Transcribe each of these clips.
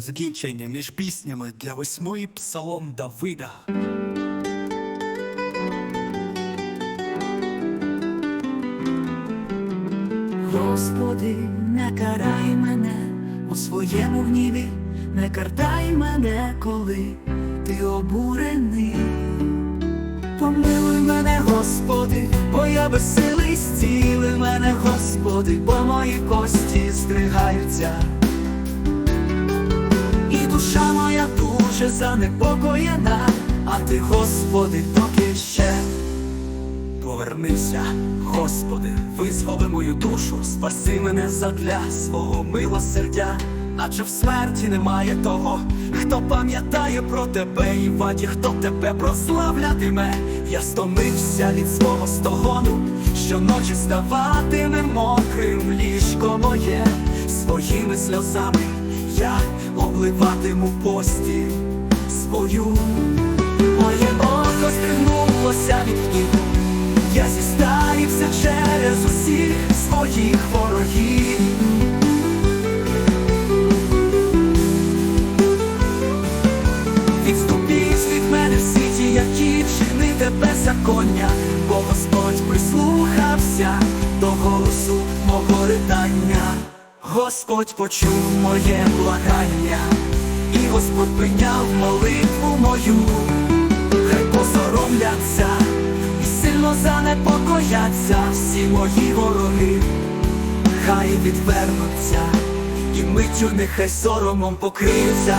Закінчення між піснями для восьмої псалом Давида. Господи, не карай мене у своєму гніві, не картай мене, коли ти обурений. Помилуй мене, Господи, бо я безсилий, зціли мене, Господи, бо мої кості здригаються. Дуже занепокоєна, а ти, Господи, поки ще. Повернися, Господи, визволи мою душу, спаси мене задля свого милосердя, наче в смерті немає того, хто пам'ятає про тебе і в аді, хто тебе прославлятиме. Я стомився від свого стогону, щоночі ставатиме мокрим ліжко моє, своїми сльозами я обливатиму пості свою. Моє око стригнулося від гніву, я зістарився через усіх своїх ворогів. Відступіть від мене всі ті, які вчинити беззаконня, бо Господь прислухався до голосу мого ридання. Господь почув моє благання, Господь прийняв молитву мою, хай посоромляться і сильно занепокояться всі мої вороги, хай відвернуться, і миттю нехай соромом покриються.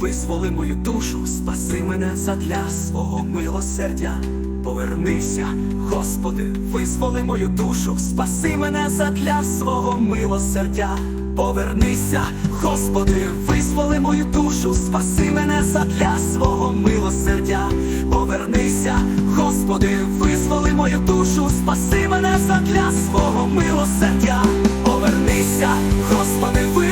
Визволи мою душу, спаси мене задля свого милосердя. Повернися, Господи, визволи мою душу, спаси мене задля свого милосердя. Повернися, Господи, визволи мою душу, спаси мене задля свого милосердя. Повернися, Господи, визволи мою душу, спаси мене задля свого милосердя. Повернися, Господи, визволи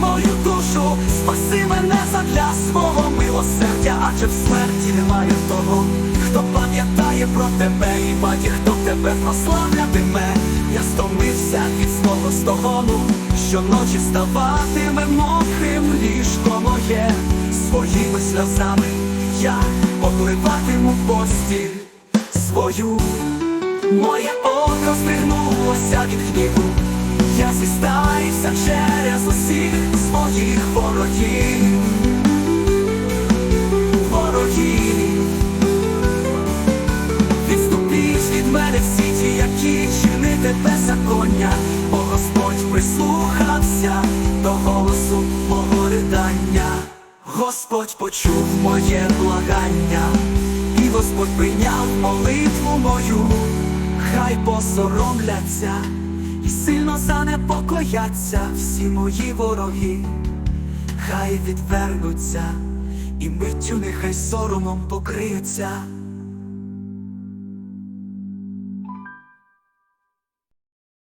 мою душу, спаси мене задля свого милосердя, адже в смерті немає того, хто пам'ятає про тебе і баті, хто тебе прославлятиме. Я стомився від свого стогону, щоночі ставатиме мокрим ліжко моє, своїми сльозами я обливатиму постіль свою. Моє око стригнулося від гніву, я зістарився через усіх беззаконня, бо Господь прислухався до голосу мого ридання. Господь почув моє благання, і Господь прийняв молитву мою, хай посоромляться і сильно занепокояться всі мої вороги, хай відвернуться, і миттю нехай соромом покриються.